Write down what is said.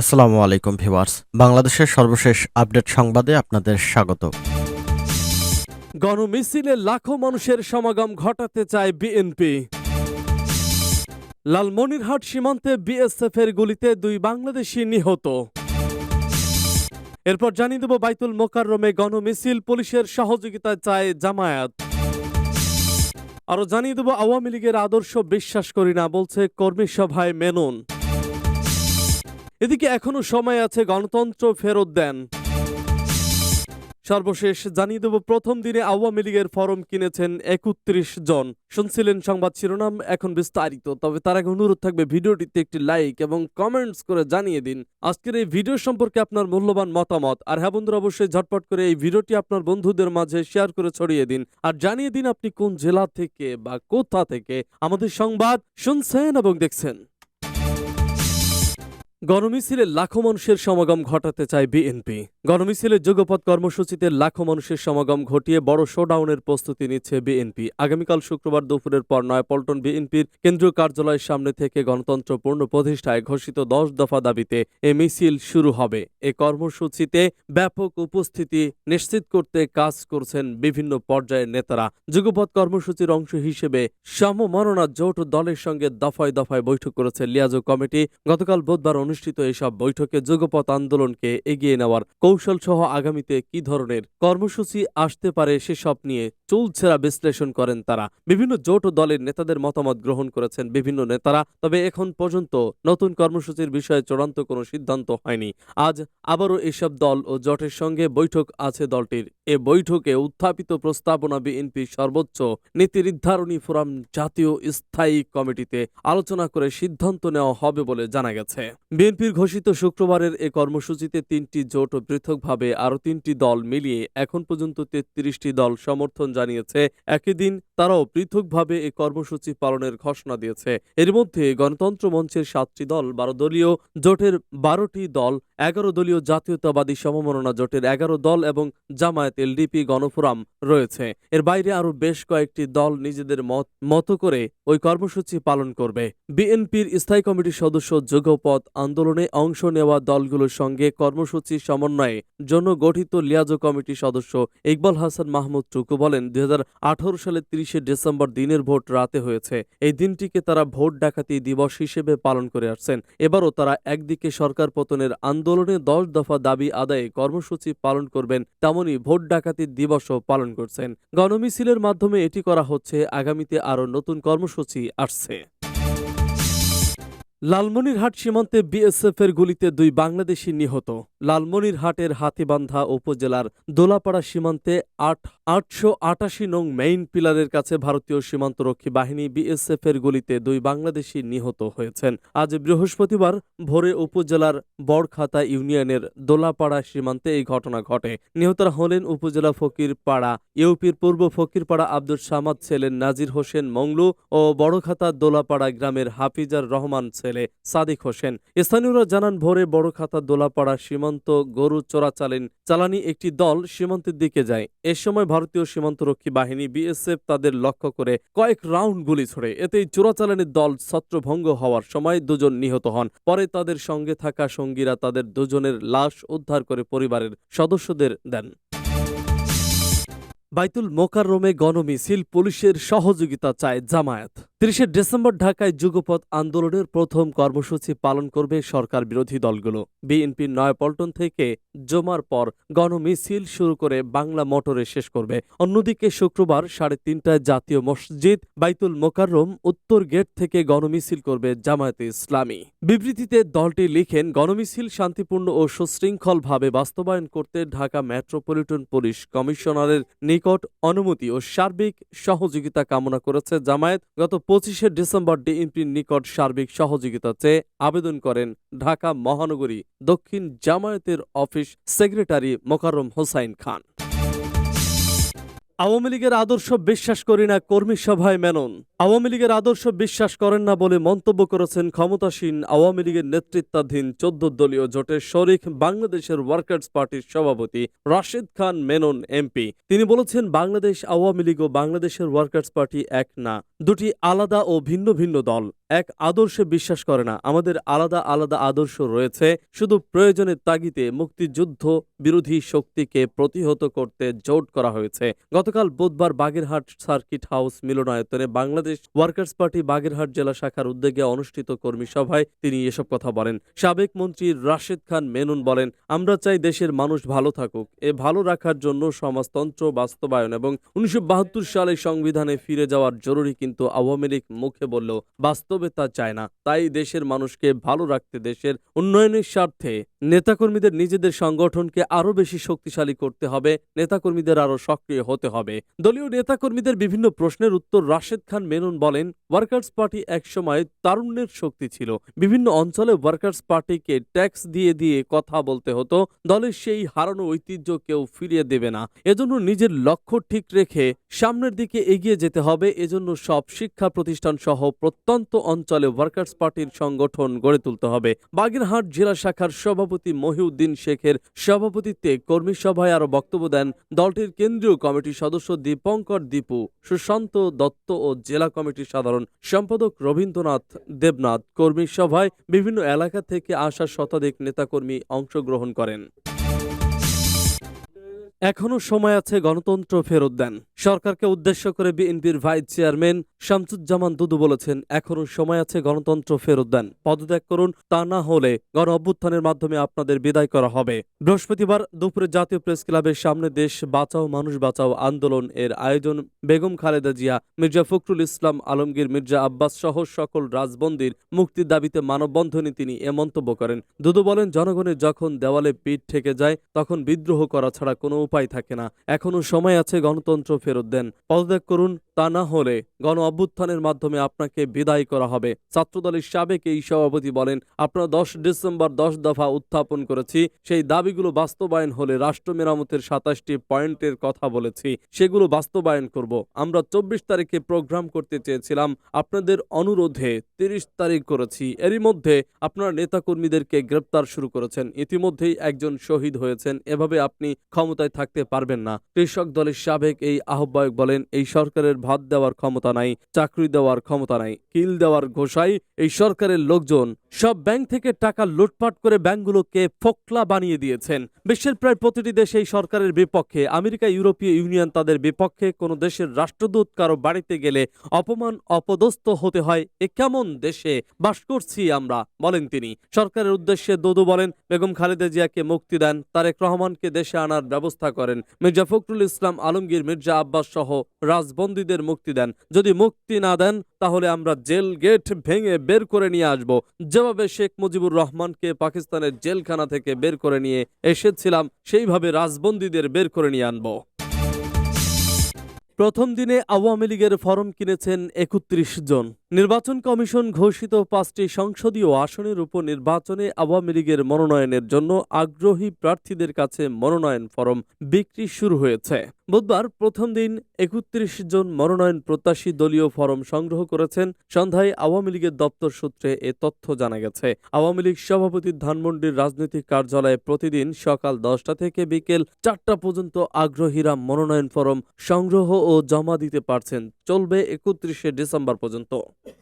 আসসালামু আলাইকুম ভিউয়ার্স। বাংলাদেশের সর্বশেষ আপডেট সংবাদে আপনাদের স্বাগত। গণমিছিলে লাখো মানুষের সমাগম ঘটাতে চায় বিএনপি। লালমনিরহাট সীমান্তে বিএসএফ এর গুলিতে দুই বাংলাদেশি নিহত। এরপর জানিয়ে দেব বাইতুল মোকাররমে গণমিছিল, পুলিশের সহযোগিতায় চায় জামায়াত। আরও জানিয়ে দেব আওয়ামী লীগের আদর্শ বিশ্বাস করি না, বলছে কর্মী সভায় মেনন। এদিকে এখনও সময় আছে গণতন্ত্র ফেরত দেন। সর্বশেষ জানিয়ে দেব, প্রথম দিনে আওয়ামী লীগের ফরম কিনেছেন একত্রিশ জন। শুনছিলেন সংবাদ শিরোনাম, এখন বিস্তারিত। তবে তার আগে অনুরোধ থাকবে, ভিডিওটিতে একটি লাইক এবং কমেন্টস করে জানিয়ে দিন। আজকের এই ভিডিও সম্পর্কে আপনার মূল্যবান মতামত। আর হ্যাঁ বন্ধুরা, অবশ্যই ঝটপট করে এই ভিডিওটি আপনার বন্ধুদের মাঝে শেয়ার করে ছড়িয়ে দিন। আর জানিয়ে দিন আপনি কোন জেলা থেকে বা কোথা থেকে আমাদের সংবাদ শুনছেন এবং দেখছেন। গণমিছিলে লাখো মানুষের সমাগম ঘটাতে চায় বিএনপি। গণমিছিলের যুগপথ কর্মসূচিতে লাখো মানুষের সমাগম ঘটিয়ে বড় শোডাউনের প্রস্তুতি নিচ্ছে বিএনপি। আগামীকাল শুক্রবার দুপুরের পর নয়াপল্টন বিএনপির কেন্দ্রীয় কার্যালয়ের সামনে থেকে গণতন্ত্র পূর্ণ প্রতিষ্ঠায় ঘোষিত দশ দফা দাবিতে এ মিছিল শুরু হবে। এ কর্মসূচিতে ব্যাপক উপস্থিতি নিশ্চিত করতে কাজ করছেন বিভিন্ন পর্যায়ের নেতারা। যুগপথ কর্মসূচির অংশ হিসেবে সমমরণা জোট দলের সঙ্গে দফায় দফায় বৈঠক করেছে লিয়াজো কমিটি। গতকাল বুধবার অনুষ্ঠিত এসব বৈঠকে যুগপথ আন্দোলনকে এগিয়ে নেওয়ার কৌশল সহ আগামীতে কি ধরনের কর্মসূচি আসতে পারে সেসব নিয়ে চুলছেরা বিশ্লেষণ করেন তারা। বিভিন্ন জোট ও দলের নেতাদের মতামত গ্রহণ করেছেন বিভিন্ন নেতারা, তবে এখন পর্যন্ত নতুন কর্মসূচির বিষয়ে চূড়ান্ত কোনো সিদ্ধান্ত হয়নি। আজ আবারও এসব দল ও জোটের সঙ্গে বৈঠক আছে দলটির। এ বৈঠকে উত্থাপিত প্রস্তাবনা বিএনপির সর্বোচ্চ নীতি নির্ধারণী ফোরাম জাতীয় স্থায়ী কমিটিতে আলোচনা করে সিদ্ধান্ত নেওয়া হবে বলে জানা গেছে। বিএনপির ঘোষিত শুক্রবারের এ কর্মসূচিতে তিনটি জোট পৃথকভাবে আরও তিনটি দল মিলিয়ে এখন পর্যন্ত তেত্রিশটি দল সমর্থন জানিয়েছে। একই দিন তারাও পৃথকভাবে এ কর্মসূচি পালনের ঘোষণা দিয়েছে। এর মধ্যে গণতন্ত্র মঞ্চের সাতটি দল, বারো দলীয় জোটের বারোটি দল, এগারো দলীয় জাতীয়তাবাদী সমমননা জোটের এগারো দল এবং জামায়াত এলডিপি গণফোরাম রয়েছে। এর বাইরে আরও বেশ কয়েকটি দল নিজেদের মত, মতো করে ওই কর্মসূচি পালন করবে। বিএনপির স্থায়ী কমিটির সদস্য যুগপথ আন্দোলনে অংশ নেওয়া দলগুলোর সঙ্গে কর্মসূচি সমন্বয়ে জন্য গঠিত লিয়াজো কমিটির সদস্য ইকবাল হাসান মাহমুদ টুকু বলেন, দুই সালের তিরিশে ডিসেম্বর দিনের ভোট রাতে হয়েছে। এই দিনটিকে তারা ভোট ডাকাতি দিবস হিসেবে পালন করে আসছেন। এবারও তারা একদিকে সরকার পতনের আন্দোলনে দশ দফা দাবি আদায়ে কর্মসূচি পালন করবেন তেমনই ভোট ডাকাতি দিবসও পালন করছেন। গণমিছিলের মাধ্যমে এটি করা হচ্ছে। আগামীতে আরও নতুন কর্মসূচি আসছে। লালমনিরহাট সীমান্তে বিএসএফ এর গুলিতে দুই বাংলাদেশি নিহত। লালমনিরহাটের হাতিবান্ধা উপজেলার দোলাপাড়া সীমান্তে আট, আটশো আটাশি নং মেইন পিলারের কাছে ভারতীয় সীমান্তরক্ষী বাহিনী বিএসএফ এর গুলিতে দুই বাংলাদেশি নিহত হয়েছেন। আজ বৃহস্পতিবার ভোরে উপজেলার বড়খাতা ইউনিয়নের দোলাপাড়া সীমান্তে এই ঘটনা ঘটে। নিহতরা হলেন উপজেলা ফকিরপাড়া, ইউপির পূর্ব ফকিরপাড়া আব্দুল সামাদ ছেলেন নাজির হোসেন মংলু ও বড়খাতা দোলাপাড়া গ্রামের হাফিজার রহমান ছেলে। সাদিক হোসেন। স্থানীয়রা জানান, ভোরে বড়খাতা দোলাপাড়া সীমান্ত গরু চোরাচালেন চালানি একটি দল সীমান্তের দিকে যায়। এ সময় ভারতীয় সীমান্তরক্ষী বাহিনী বিএসএফ তাদের লক্ষ্য করে কয়েক রাউন্ড গুলি ছোড়ে। এতেই চোরাচালানের দল ছত্রভঙ্গ হওয়ার সময় দুজন নিহত হন। পরে তাদের সঙ্গে থাকা সঙ্গীরা তাদের দুজনের লাশ উদ্ধার করে পরিবারের সদস্যদের দেন। বাইতুল মোকাররমে গণমিছিল, পুলিশের সহযোগিতা চায় জামায়াত। তিরিশে ডিসেম্বর ঢাকায় যুগপথ আন্দোলনের প্রথম কর্মসূচি পালন করবে সরকার বিরোধী দলগুলো। বিএনপির নয়াপল্টন থেকে জমার পর গণমিছিল শুরু করে বাংলা মোটরে শেষ করবে। অন্যদিকে শুক্রবার সাড়ে তিনটায় জাতীয় মসজিদ বাইতুল মোকাররম উত্তর গেট থেকে গণমিছিল করবে জামায়াতে ইসলামী। বিবৃতিতে দলটি লিখেন, গণমিছিল শান্তিপূর্ণ ও সুশৃঙ্খলভাবে বাস্তবায়ন করতে ঢাকা মেট্রোপলিটন পুলিশ কমিশনারের নিকট অনুমতি ও সার্বিক সহযোগিতা কামনা করেছে জামায়াত। গত পঁচিশে ডিসেম্বর ডিএমপির নিকট সার্বিক সহযোগিতা চেয়ে আবেদন করেন ঢাকা মহানগরী দক্ষিণ জামায়াতের অফিস সেক্রেটারি মোকাররম হোসাইন খান। আওয়ামী লীগের আদর্শ বিশ্বাস করি না, কর্মী সভায় মেনন। আওয়ামী লীগের আদর্শ বিশ্বাস করেন না বলে মন্তব্য করেছেন ক্ষমতাসীন আওয়ামী লীগের নেতৃত্বাধীন চোদ্দ দলীয় জোটের শরিক বাংলাদেশের ওয়ার্কার্স পার্টির সভাপতি রাশেদ খান মেনন এমপি। তিনি বলেছেন, বাংলাদেশ আওয়ামী লীগ ও বাংলাদেশের ওয়ার্কার্স পার্টি এক না, দুটি আলাদা ও ভিন্ন ভিন্ন দল। এক আদর্শে বিশ্বাস করে না। আমাদের আলাদা আলাদা আদর্শ রয়েছে। শুধু প্রয়োজনের তাগিদে মুক্তিযুদ্ধ বিরোধী শক্তিকে প্রতিহত করতে জোট করা হয়েছে। গতকাল বুধবার বাগেরহাট সার্কিট হাউস মিলনায়তনে বাংলাদেশ ওয়ার্কার্স পার্টি বাগেরহাট জেলা শাখার উদ্যোগে অনুষ্ঠিত কর্মী সভায় তিনি এসব কথা বলেন। সাবেক মন্ত্রী রাশেদ খান মেনুন বলেন, আমরা চাই দেশের মানুষ ভালো থাকুক। এ ভালো রাখার জন্য সমাজতন্ত্র, বাস্তবায়ন এবং উনিশশো বাহাত্তর সালে সংবিধানে ফিরে যাওয়ার জরুরি কিন্তু আওয়ামী লীগ মুখে বললেও বাস্তবে তা চায় না। তাই দেশের মানুষকে ভালো রাখতে দেশের উন্নয়নের স্বার্থে নেতাকর্মীদের নিজেদের সংগঠনকে আরও বেশি শক্তিশালী করতে হবে, নেতাকর্মীদের আরও সক্রিয় হতে হবে। দলীয় নেতাকর্মীদের বিভিন্ন প্রশ্নের উত্তর রাশেদ খান মেনন বলেন, ওয়ার্কার্স পার্টি একসময় তারুণ্যের শক্তি ছিল। বিভিন্ন অঞ্চলে ওয়ার্কার্স পার্টিকে ট্যাক্স দিয়ে দিয়ে কথা বলতে হতো। দলের সেই হারানো ঐতিহ্য কেউ ফিরিয়ে দেবে না। এজন্য নিজের লক্ষ্য ঠিক রেখে সামনের দিকে এগিয়ে যেতে হবে। এজন্য সব শিক্ষা প্রতিষ্ঠান সহ প্রত্যন্ত অঞ্চলে ওয়ার্কার্স পার্টির সংগঠন গড়ে তুলতে হবে। বাগেরহাট জেলা শাখার সভাপতি মহিউদ্দিন শেখের সভাপতিত্বে কর্মী সভায় আরও বক্তব্য দেন দলটির কেন্দ্রীয় কমিটির সদস্য দীপঙ্কর দীপু, সুশান্ত দত্ত ও জেলা কমিটির সাধারণ সম্পাদক রবীন্দ্রনাথ দেবনাথ। কর্মী সভায় বিভিন্ন এলাকা থেকে আসা শতাধিক নেতাকর্মী অংশগ্রহণ করেন। এখনও সময় আছে গণতন্ত্র ফেরত দেন। সরকারকে উদ্দেশ্য করে বিএনপির ভাইস চেয়ারম্যান শামসুজ্জামান দুদু বলেছেন এখনও সময় আছে গণতন্ত্র ফেরত দেন। পদত্যাগ করুন, তা না হলে গণ অভ্যুত্থানের মাধ্যমে আপনাদের বিদায় করা হবে। বৃহস্পতিবার দুপুরে জাতীয় প্রেস ক্লাবের সামনে দেশ বাঁচাও, মানুষ বাঁচাও আন্দোলন এর আয়োজন। বেগম খালেদা জিয়া, মির্জা ফখরুল ইসলাম, আলমগীর মির্জা আব্বাস সহ সকল রাজবন্দির মুক্তির দাবিতে মানববন্ধনে তিনি এ মন্তব্য করেন। দুদু বলেন, জনগণের যখন দেওয়ালে পিঠ ঠেকে যায়, তখন বিদ্রোহ করা ছাড়া কোনো উপায় থাকে না। এখনও সময় আছে গণতন্ত্র ফেরত দেন। পদত্যাগ করুন, তা না হলে গণ অভ্যুত্থানের মাধ্যমে আপনাকে বিদায় করা হবে। ছাত্রদলের সাবেক এই সভাপতি বলেন, আপনারা দশ ডিসেম্বর দশ দফা উত্থাপন করেছি। সেই দাবিগুলো বাস্তবায়ন হলে রাষ্ট্র মেরামতের সাতাশটি পয়েন্টের কথা বলেছি। সেগুলো বাস্তবায়ন করব। আমরা চব্বিশ তারিখে প্রোগ্রাম করতে চেয়েছিলাম। আপনাদের অনুরোধে তিরিশ তারিখ করেছি। এরই মধ্যে আপনারা নেতাকর্মীদেরকে গ্রেপ্তার শুরু করেছেন। ইতিমধ্যেই একজন শহীদ হয়েছেন। এভাবে আপনি ক্ষমতায় থাকতে পারবেন না। কৃষক দলের সাবেক এই আহ্বায়ক বলেন, এই সরকারের ভাত দেওয়ার ক্ষমতা নাই, চাকরি দেওয়ার ক্ষমতা নাই, কিল দেওয়ার ঘোষাই এই সরকারের লোকজন। সব ব্যাংক থেকে টাকা লুটপাট করে ব্যাংকগুলোকে ফোকলা বানিয়ে দিয়েছেন। বিশ্বের প্রায় প্রতিটি দেশ এই সরকারের বিপক্ষে, আমেরিকা, ইউরোপীয় ইউনিয়ন তাদের বিপক্ষে কোনো দেশের রাষ্ট্রদূত কারও বাড়িতে গেলে অপমান, অপদস্থ হতে হয়, এ কেমন দেশে বাস করছি আমরা, বলেন তিনি। সরকারের উদ্দেশ্যে দোদু বলেন, বেগম খালেদা জিয়াকে মুক্তি দেন, তারেক রহমানকে দেশে আনার ব্যবস্থা করেন। মির্জা ফখরুল ইসলাম, আলমগীর, মির্জা আব্বাস সহ রাজবন্দীদের মুক্তি দেন। যদি মুক্তি না দেন, তাহলে আমরা জেল গেট ভেঙে বের করে নিয়ে আসব। যেভাবে শেখ মুজিবুর রহমানকে পাকিস্তানের জেলখানা থেকে বের করে নিয়ে এসেছিলাম, সেইভাবে রাজবন্দীদের বের করে নিয়ে আনব। প্রথম দিনে আওয়ামী লীগের ফরম কিনেছেন একত্রিশ জন। নির্বাচন কমিশন ঘোষিত পাঁচটি সংসদীয় আসনের উপর নির্বাচনে আওয়ামী লীগের মনোনয়নের জন্য আগ্রহী প্রার্থীদের কাছে মনোনয়ন ফরম বিক্রি শুরু হয়েছে। বুধবার প্রথম দিন একত্রিশ জন মনোনয়ন প্রত্যাশী দলীয় ফরম সংগ্রহ করেছেন। সন্ধ্যায় আওয়ামী লীগের দপ্তর সূত্রে এ তথ্য জানা গেছে। আওয়ামী লীগ সভাপতি ধানমন্ডির রাজনৈতিক কার্যালয়ে প্রতিদিন সকাল দশটা থেকে বিকেল চারটা পর্যন্ত আগ্রহীরা মনোনয়ন ফরম সংগ্রহ ও জমা দিতে পারছেন। চলবে একত্রিশে ডিসেম্বর পর্যন্ত।